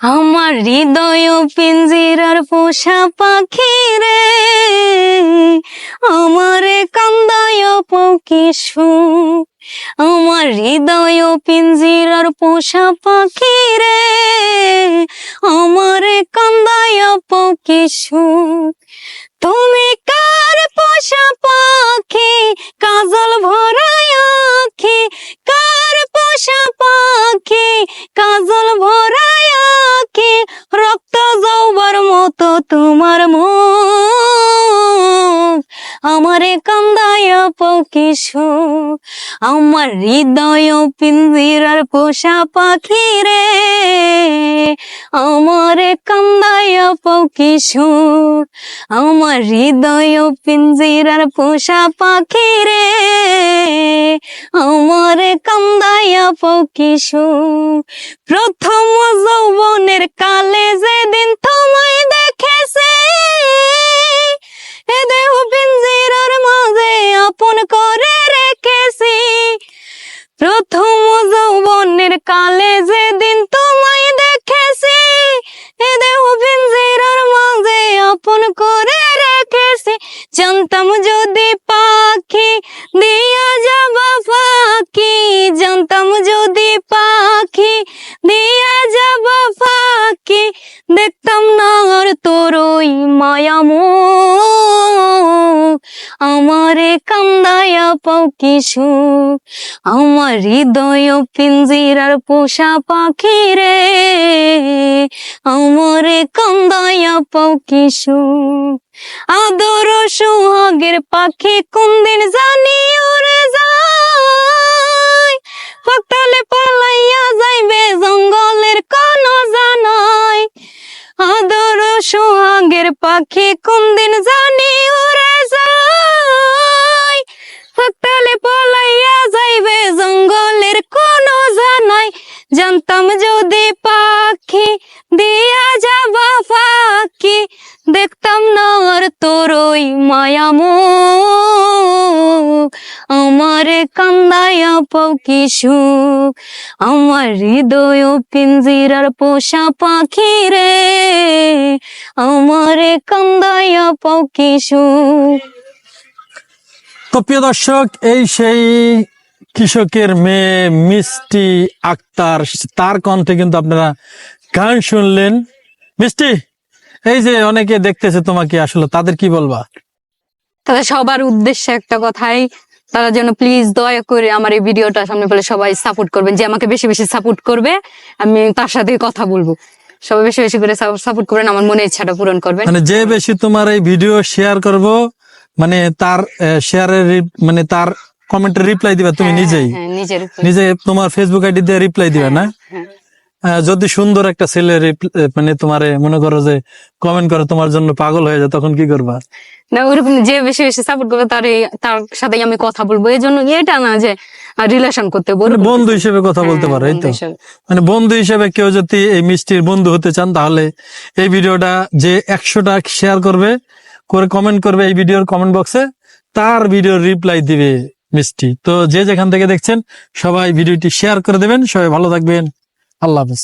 আমার হৃদয় পিঞ্জিরার পোষা পাখি রে আমারে কান্দায় পকিসু আমার হৃদয় পিঞ্জিরার পোষা পাখি রে আমারে কান্দায় পকিসু তুমি কার আমারে কান্দায় পকিসু আমার হৃদয় পিঞ্জিরার পোষা পাখি রে। আমারে কান্দায় পকিসু আমার হৃদয় পিঞ্জিরার পোষা পাখি রে। আমার কান্দাইয়া পকিসু প্রথম যৌবনের কালে যেদিন তোমায় না আর তোর ওই মায়ামো আমারে কান্দায়া পাও কিছু আমার হৃদয় পিঞ্জিরার পোষা পাখি রে। আমারে কান্দায়া পাও কিছু আদর সোহাগের পাখি কোনদিন জানি জানতাম যদি পাখি দিয়া যাবা ফাঁকি, দেখতাম না আর তোর ওই মায়ামো আমার কান্দায়া পাও কি সুখ, আমার হৃদয় পিঞ্জিরার পোষা পাখি রে। আমার কান্দায়া পাও কি সুখ। তো প্রিয় দর্শক, এই সেই কৃষকের মেয়ে মিষ্টি আক্তার তার কণ্ঠে কিন্তু আপনারা গান শুনলেন। মিষ্টি এই যে অনেকে দেখতেছে তোমাকে আসলে তাদের কি বলবা? তাদের সবার উদ্দেশ্যে একটা কথাই তারা যেন প্লিজ দয়া করে আমার এই ভিডিওটা সামনে পেলে সবাই সাপোর্ট করবেন। যে আমাকে বেশি বেশি সাপোর্ট করবে আমি তার সাথে কথা বলব। সবাই বেশি বেশি করে সাপোর্ট করবেন আমার মনে ইচ্ছাটা পূরণ করবেন। মানে যে বেশি তোমার এই ভিডিও শেয়ার করব মানে তার শেয়ারের মানে তার কমেন্টের রিপ্লাই দিবা তুমি হ্যাঁ, নিজেই। হ্যাঁ, নিজের উপর। নিজে তোমার ফেসবুক আইডি দিয়ে রিপ্লাই দিবা না? হ্যাঁ। যদি সুন্দর একটা ছেলে মানে তোমার মনে করো যে কমেন্ট করে তোমার জন্য পাগল হয়ে যায় তখন কি করবা? না ওরকম যে বেশি বেশি সাপোর্ট করবে তার তার সাথে আমি কথা বলব। এই জন্য এটা না যে রিলেশন করতে মানে বলব বন্ধু হিসেবে কথা বলতে হ্যাঁ, পারো এই তো? মানে বন্ধু হিসেবে কেউ যদি এই মিষ্টির বন্ধু হতে চান তাহলে এই ভিডিওটা যে একশোটা শেয়ার করবে করে কমেন্ট করবে এই ভিডিওর কমেন্ট বক্সে তার ভিডিওর রিপ্লাই দিবে। মিষ্টি। তো যে যেখান থেকে দেখছেন, সবাই ভিডিওটি শেয়ার করে দেবেন। সবাই ভালো থাকবেন। আল্লাহ হাফেজ।